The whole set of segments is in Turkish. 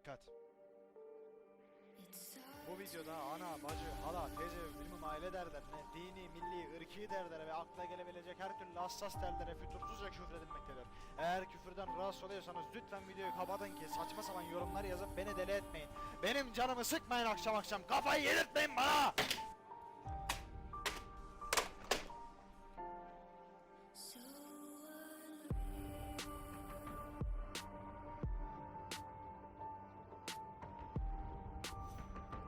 Dikkat. Bu videoda ana, bacı, hala, teyze, bilmem aile derlerine, dini, milli, ırki derlere ve akla gelebilecek her türlü hassas derlere fütursuzca küfür edilmektedir. Eğer küfürden rahatsız oluyorsanız lütfen videoyu kapatın ki saçma sapan yorumlar yazıp beni deli etmeyin. Benim canımı sıkmayın akşam akşam, kafayı yedirtmeyin bana!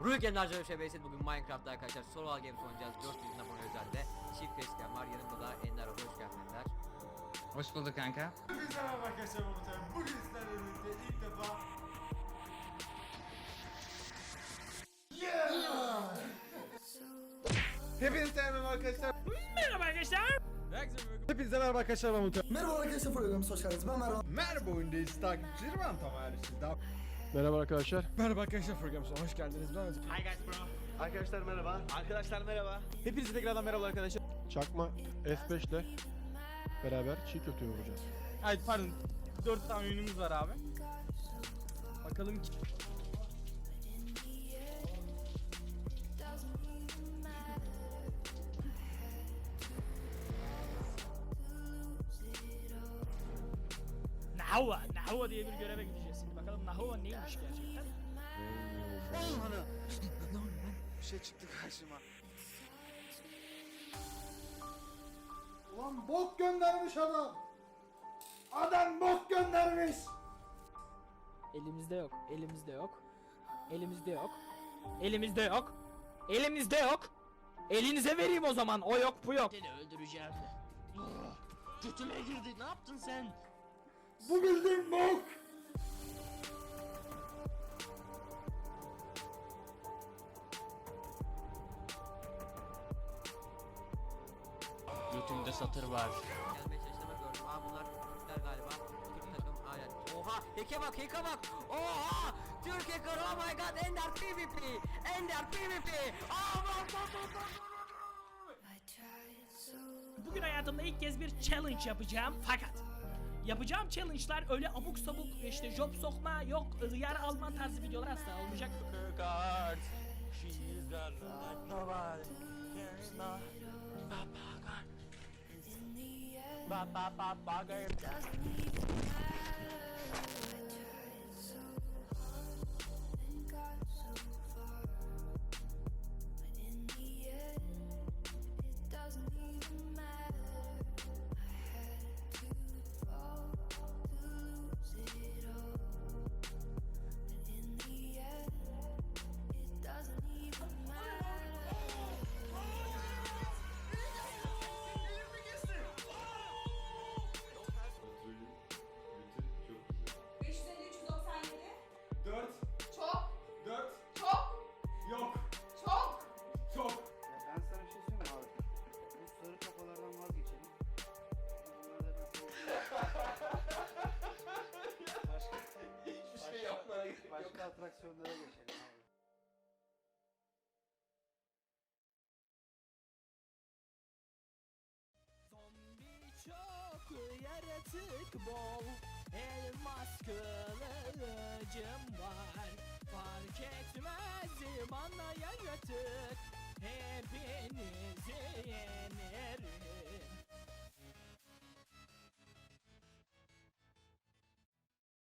Ruh Game'ler şebekesi bugün Minecraft'ta arkadaşlar Survival Games oynayacağız 400 abone özelde Çift facecam var yanımda da Ender hoş geldin Ender Hoş bulduk kanka. Hepinize merhaba arkadaşlar abi. Bugün sizlerle birlikte ilk defa Yeah! Hepinize merhaba arkadaşlar. Merhaba arkadaşlar. Hepinize merhaba arkadaşlar Mahmut abi. Merhaba arkadaşlar programımıza hoş geldiniz. Ben Mervan. Merhaba oyundayız takipçilerim ben tam ailesi. Merhaba arkadaşlar. Merhaba arkadaşlar programımıza hoş geldiniz. Ben Arkadaşlar merhaba. Arkadaşlar merhaba. Hepinize tekrardan merhaba arkadaşlar. Çakma F5 ile beraber çiğ köfte yoğuracağız. Hayır pardon. 4 tane oyunumuz var abi. Bakalım ki. Nahova, Nahova diye bir göreve gideceğiz. Bakalım Nahova neymiş gerçekten. Bir şey çıktı karşıma. Ulan bok göndermiş adam. Adam bok göndermiş. Elimizde yok, elimizde yok. Elimizde yok. Elimizde yok. Elimizde yok. Elinize vereyim o zaman. O yok, bu yok. Seni öldüreceğim. Götüme girdi. Ne yaptın sen? Bu bildiğin bok. Götümde satır var. Gelmeye çalıştığımı gördüm. Aa bunlar Türkler galiba. Türk takım aynen. Oha! Heke bak heke bak! Oha! Türk hacker oh my god Ender PvP Ender PvP Aa bak bak bak bak Bugün hayatımda ilk kez bir challenge yapacağım fakat yapacağım challenge'lar öyle abuk sabuk işte job sokma yok yer alma tarzı videolar asla olmayacak. Dört. Başka atraksiyonlara geçelim. Zombi çok yaratık bol Elmas kılıcım var Fark etmez bana yaratık Hepiniz